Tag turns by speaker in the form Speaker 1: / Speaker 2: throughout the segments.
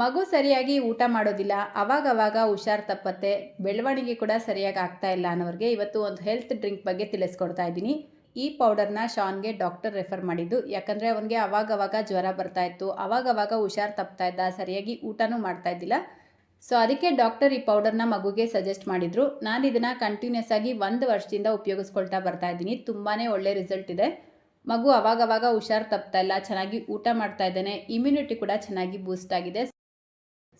Speaker 1: ಮಗು ಸರಿಯಾಗಿ ಊಟ ಮಾಡೋದಿಲ್ಲ, ಅವಾಗವಾಗ ಹುಷಾರು ತಪ್ಪತ್ತೆ, ಬೆಳವಣಿಗೆ ಕೂಡ ಸರಿಯಾಗಿ ಆಗ್ತಾ ಇಲ್ಲ ಅನ್ನೋರಿಗೆ ಇವತ್ತು ಒಂದು ಹೆಲ್ತ್ ಡ್ರಿಂಕ್ ಬಗ್ಗೆ ತಿಳಿಸ್ಕೊಡ್ತಾ ಇದ್ದೀನಿ. ಈ ಪೌಡರ್ನ ಶಾನ್ಗೆ ಡಾಕ್ಟರ್ ರೆಫರ್ ಮಾಡಿದ್ದು. ಯಾಕಂದರೆ ಅವನಿಗೆ ಅವಾಗವಾಗ ಜ್ವರ ಬರ್ತಾ ಇತ್ತು, ಅವಾಗವಾಗ ಹುಷಾರು ತಪ್ತಾ ಇದ್ದ, ಸರಿಯಾಗಿ ಊಟನೂ ಮಾಡ್ತಾ ಇದ್ದಿಲ್ಲ. ಸೊ ಅದಕ್ಕೆ ಡಾಕ್ಟರ್ ಈ ಪೌಡರ್ನ ಮಗುಗೆ ಸಜೆಸ್ಟ್ ಮಾಡಿದರು. ನಾನು ಇದನ್ನು ಕಂಟಿನ್ಯೂಸ್ ಆಗಿ ಒಂದು ವರ್ಷದಿಂದ ಉಪಯೋಗಿಸ್ಕೊಳ್ತಾ ಬರ್ತಾ ಇದ್ದೀನಿ. ತುಂಬಾ ಒಳ್ಳೆ ರಿಸಲ್ಟ್ ಇದೆ. ಮಗು ಅವಾಗವಾಗ ಹುಷಾರು ತಪ್ತಾ ಇಲ್ಲ, ಚೆನ್ನಾಗಿ ಊಟ ಮಾಡ್ತಾ ಇದ್ದಾನೆ ಇಮ್ಯುನಿಟಿ ಕೂಡ ಚೆನ್ನಾಗಿ ಬೂಸ್ಟ್ ಆಗಿದೆ.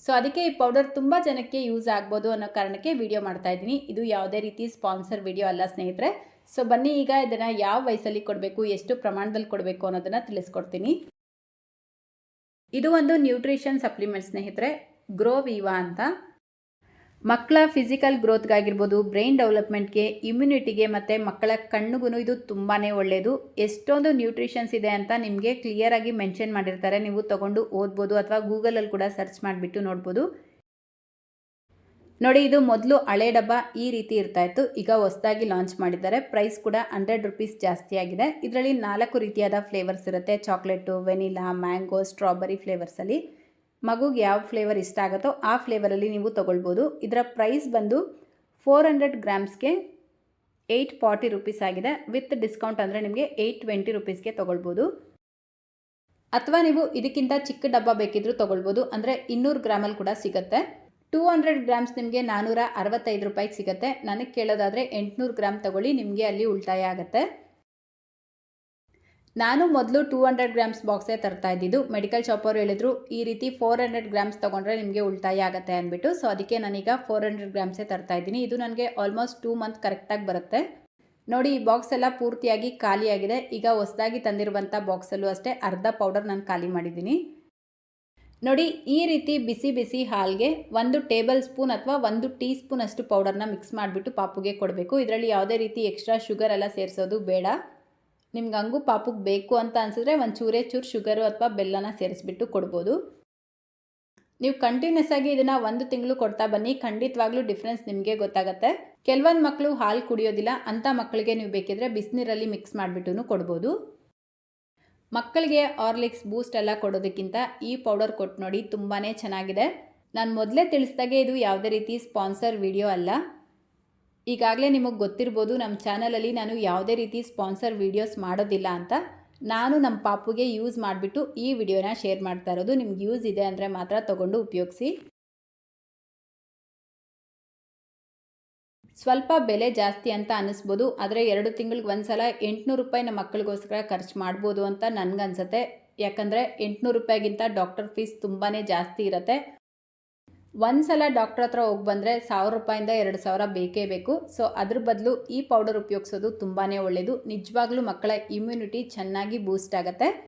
Speaker 1: ಸೊ ಅದಕ್ಕೆ ಈ ಪೌಡರ್ ತುಂಬ ಜನಕ್ಕೆ ಯೂಸ್ ಆಗ್ಬೋದು ಅನ್ನೋ ಕಾರಣಕ್ಕೆ ವಿಡಿಯೋ ಮಾಡ್ತಾ ಇದ್ದೀನಿ. ಇದು ಯಾವುದೇ ರೀತಿ ಸ್ಪಾನ್ಸರ್ ವಿಡಿಯೋ ಅಲ್ಲ ಸ್ನೇಹಿತರೆ. ಸೊ ಬನ್ನಿ ಈಗ ಇದನ್ನು ಯಾವ ವಯಸ್ಸಲ್ಲಿ ಕೊಡಬೇಕು, ಎಷ್ಟು ಪ್ರಮಾಣದಲ್ಲಿ ಕೊಡಬೇಕು ಅನ್ನೋದನ್ನು ತಿಳಿಸ್ಕೊಡ್ತೀನಿ. ಇದು ಒಂದು ನ್ಯೂಟ್ರಿಷನ್ ಸಪ್ಲಿಮೆಂಟ್ ಸ್ನೇಹಿತರೆ. ಗ್ರೋ ವಿವಾ ಅಂತ. ಮಕ್ಕಳ ಫಿಸಿಕಲ್ ಗ್ರೋತ್ಗಾಗಿರ್ಬೋದು ಬ್ರೈನ್ ಡೆವಲಪ್ಮೆಂಟ್ಗೆ ಇಮ್ಯುನಿಟಿಗೆ ಮತ್ತು ಮಕ್ಕಳ ಕಣ್ಣಿಗೂ ಇದು ತುಂಬಾ ಒಳ್ಳೆಯದು ಎಷ್ಟೊಂದು ನ್ಯೂಟ್ರಿಷನ್ಸ್ ಇದೆ ಅಂತ ನಿಮಗೆ ಕ್ಲಿಯರಾಗಿ ಮೆನ್ಷನ್ ಮಾಡಿರ್ತಾರೆ. ನೀವು ತೊಗೊಂಡು ಓದ್ಬೋದು ಅಥವಾ ಗೂಗಲಲ್ಲಿ ಕೂಡ ಸರ್ಚ್ ಮಾಡಿಬಿಟ್ಟು ನೋಡ್ಬೋದು. ನೋಡಿ, ಇದು ಮೊದಲು ಹಳೆ ಡಬ್ಬ ಈ ರೀತಿ ಇರ್ತಾ ಇತ್ತು. ಈಗ ಹೊಸದಾಗಿ ಲಾಂಚ್ ಮಾಡಿದ್ದಾರೆ. ಪ್ರೈಸ್ ಕೂಡ ಹಂಡ್ರೆಡ್ ರುಪೀಸ್ ಜಾಸ್ತಿ ಆಗಿದೆ. ಇದರಲ್ಲಿ ನಾಲ್ಕು ರೀತಿಯಾದ ಫ್ಲೇವರ್ಸ್ ಇರುತ್ತೆ. ಚಾಕ್ಲೇಟು ವೆನಿಲಾ ಮ್ಯಾಂಗೋ ಸ್ಟ್ರಾಬೆರಿ ಫ್ಲೇವರ್ಸಲ್ಲಿ ಮಗುಗೆ ಯಾವ ಫ್ಲೇವರ್ ಇಷ್ಟ ಆಗುತ್ತೋ ಆ ಫ್ಲೇವರಲ್ಲಿ ನೀವು ತೊಗೊಳ್ಬೋದು. ಇದರ ಪ್ರೈಸ್ ಬಂದು ಫೋರ್ ಹಂಡ್ರೆಡ್ ಗ್ರಾಮ್ಸ್ಗೆ ಏಯ್ಟ್ ಫಾರ್ಟಿ ರುಪೀಸ್ ಆಗಿದೆ. ವಿತ್ ಡಿಸ್ಕೌಂಟ್ ಅಂದರೆ ನಿಮಗೆ ಏಯ್ಟ್ ಟ್ವೆಂಟಿ ರುಪೀಸ್ಗೆ ತೊಗೊಳ್ಬೋದು. ಅಥವಾ ನೀವು ಇದಕ್ಕಿಂತ ಚಿಕ್ಕ ಡಬ್ಬ ಬೇಕಿದ್ರೂ ತೊಗೊಳ್ಬೋದು. ಅಂದರೆ ಇನ್ನೂರು ಗ್ರಾಮಲ್ಲಿ ಕೂಡ ಸಿಗುತ್ತೆ. ಟೂ ಹಂಡ್ರೆಡ್ ಗ್ರಾಮ್ಸ್ ನಿಮಗೆ ನಾನ್ನೂರ ಅರವತ್ತೈದು ರೂಪಾಯಿಗೆ ಸಿಗುತ್ತೆ. ನನಗೆ ಕೇಳೋದಾದರೆ ಎಂಟುನೂರು ಗ್ರಾಮ್ ತೊಗೊಳ್ಳಿ, ನಿಮಗೆ ಅಲ್ಲಿ ಉಳಿತಾಯ ಆಗುತ್ತೆ. ನಾನು ಮೊದಲು ಟೂ ಹಂಡ್ರೆಡ್ ಗ್ರಾಮ್ಸ್ ಬಾಕ್ಸೇ ತರ್ತಾ ಇದ್ದಿದ್ದು. ಮೆಡಿಕಲ್ ಶಾಪವ್ರು ಹೇಳಿದ್ರು, ಈ ರೀತಿ ಫೋರ್ ಹಂಡ್ರೆಡ್ ಗ್ರಾಮ್ಸ್ ತೊಗೊಂಡ್ರೆ ನಿಮಗೆ ಉಳಿತಾಯ ಆಗುತ್ತೆ ಅಂದ್ಬಿಟ್ಟು. ಸೊ ಅದಕ್ಕೆ ನಾನೀಗ ಫೋರ್ ಹಂಡ್ರೆಡ್ ಗ್ರಾಮ್ಸೇ ತರ್ತಾ ಇದ್ದೀನಿ. ಇದು ನನಗೆ ಆಲ್ಮೋಸ್ಟ್ ಟೂ ಮಂತ್ ಕರೆಕ್ಟಾಗಿ ಬರುತ್ತೆ. ನೋಡಿ, ಈ ಬಾಕ್ಸ್ ಎಲ್ಲ ಪೂರ್ತಿಯಾಗಿ ಖಾಲಿಯಾಗಿದೆ. ಈಗ ಹೊಸದಾಗಿ ತಂದಿರುವಂಥ ಬಾಕ್ಸಲ್ಲೂ ಅಷ್ಟೇ ಅರ್ಧ ಪೌಡರ್ ನಾನು ಖಾಲಿ ಮಾಡಿದ್ದೀನಿ. ನೋಡಿ, ಈ ರೀತಿ ಬಿಸಿ ಬಿಸಿ ಹಾಲ್ಗೆ ಒಂದು ಟೇಬಲ್ ಸ್ಪೂನ್ ಅಥವಾ ಒಂದು ಟೀ ಸ್ಪೂನ್ ಅಷ್ಟು ಪೌಡರ್ನ ಮಿಕ್ಸ್ ಮಾಡಿಬಿಟ್ಟು ಪಾಪುಗೆ ಕೊಡಬೇಕು. ಇದರಲ್ಲಿ ಯಾವುದೇ ರೀತಿ ಎಕ್ಸ್ಟ್ರಾ ಶುಗರ್ ಎಲ್ಲ ಸೇರಿಸೋದು ಬೇಡ. ನಿಮ್ಗೆ ಹಂಗೂ ಪಾಪಕ್ಕೆ ಬೇಕು ಅಂತ ಅನಿಸಿದ್ರೆ ಒಂದು ಚೂರೇ ಚೂರು ಶುಗರು ಅಥವಾ ಬೆಲ್ಲನ ಸೇರಿಸ್ಬಿಟ್ಟು ಕೊಡ್ಬೋದು. ನೀವು ಕಂಟಿನ್ಯೂಸ್ ಆಗಿ ಇದನ್ನು ಒಂದು ತಿಂಗಳು ಕೊಡ್ತಾ ಬನ್ನಿ. ಖಂಡಿತವಾಗ್ಲೂ ಡಿಫ್ರೆನ್ಸ್ ನಿಮಗೆ ಗೊತ್ತಾಗುತ್ತೆ. ಕೆಲವೊಂದು ಮಕ್ಕಳು ಹಾಲು ಕುಡಿಯೋದಿಲ್ಲ ಅಂಥ ಮಕ್ಕಳಿಗೆ ನೀವು ಬೇಕಿದ್ರೆ ಬಿಸಿನೀರಲ್ಲಿ ಮಿಕ್ಸ್ ಮಾಡಿಬಿಟ್ಟು ಕೊಡ್ಬೋದು. ಮಕ್ಕಳಿಗೆ ಆರ್ಲಿಕ್ಸ್ ಬೂಸ್ಟ್ ಎಲ್ಲ ಕೊಡೋದಕ್ಕಿಂತ ಈ ಪೌಡರ್ ಕೊಟ್ಟು ನೋಡಿ ತುಂಬಾ ಚೆನ್ನಾಗಿದೆ. ನಾನು ಮೊದಲೇ ತಿಳಿಸ್ದಾಗೆ ಇದು ಯಾವುದೇ ರೀತಿ ಸ್ಪಾನ್ಸರ್ ವಿಡಿಯೋ ಅಲ್ಲ. ಈಗಾಗಲೇ ನಿಮಗೆ ಗೊತ್ತಿರ್ಬೋದು ನಮ್ಮ ಚಾನಲಲ್ಲಿ ನಾನು ಯಾವುದೇ ರೀತಿ ಸ್ಪಾನ್ಸರ್ ವೀಡಿಯೋಸ್ ಮಾಡೋದಿಲ್ಲ ಅಂತ. ನಾನು ನಮ್ಮ ಪಾಪುಗೆ ಯೂಸ್ ಮಾಡಿಬಿಟ್ಟು ಈ ವಿಡಿಯೋನ ಶೇರ್ ಮಾಡ್ತಾ ಇರೋದು. ನಿಮ್ಗೆ ಯೂಸ್ ಇದೆ ಅಂದರೆ ಮಾತ್ರ ತೊಗೊಂಡು ಉಪಯೋಗಿಸಿ. ಸ್ವಲ್ಪ ಬೆಲೆ ಜಾಸ್ತಿ ಅಂತ ಅನ್ನಿಸ್ಬೋದು. ಆದರೆ ಎರಡು ತಿಂಗಳಿಗೆ ಒಂದು ಸಲ ಎಂಟುನೂರು ರೂಪಾಯಿ ನಮ್ಮ ಮಕ್ಕಳಿಗೋಸ್ಕರ ಖರ್ಚು ಮಾಡ್ಬೋದು ಅಂತ ನನಗನ್ಸುತ್ತೆ. ಯಾಕಂದರೆ ಎಂಟುನೂರು ರೂಪಾಯಿಗಿಂತ ಡಾಕ್ಟರ್ ಫೀಸ್ ತುಂಬಾ ಜಾಸ್ತಿ ಇರುತ್ತೆ. ಒಂದು ಸಲ ಡಾಕ್ಟ್ರ್ ಹತ್ರ ಹೋಗಿ ಬಂದರೆ ಸಾವಿರ ರೂಪಾಯಿಂದ ಎರಡು ಸಾವಿರ ಬೇಕೇ ಬೇಕು. ಸೊ ಅದ್ರ ಬದಲು ಈ ಪೌಡರ್ ಉಪಯೋಗಿಸೋದು ತುಂಬಾ ಒಳ್ಳೆಯದು ನಿಜವಾಗ್ಲೂ ಮಕ್ಕಳ ಇಮ್ಯುನಿಟಿ ಚೆನ್ನಾಗಿ ಬೂಸ್ಟ್ ಆಗುತ್ತೆ.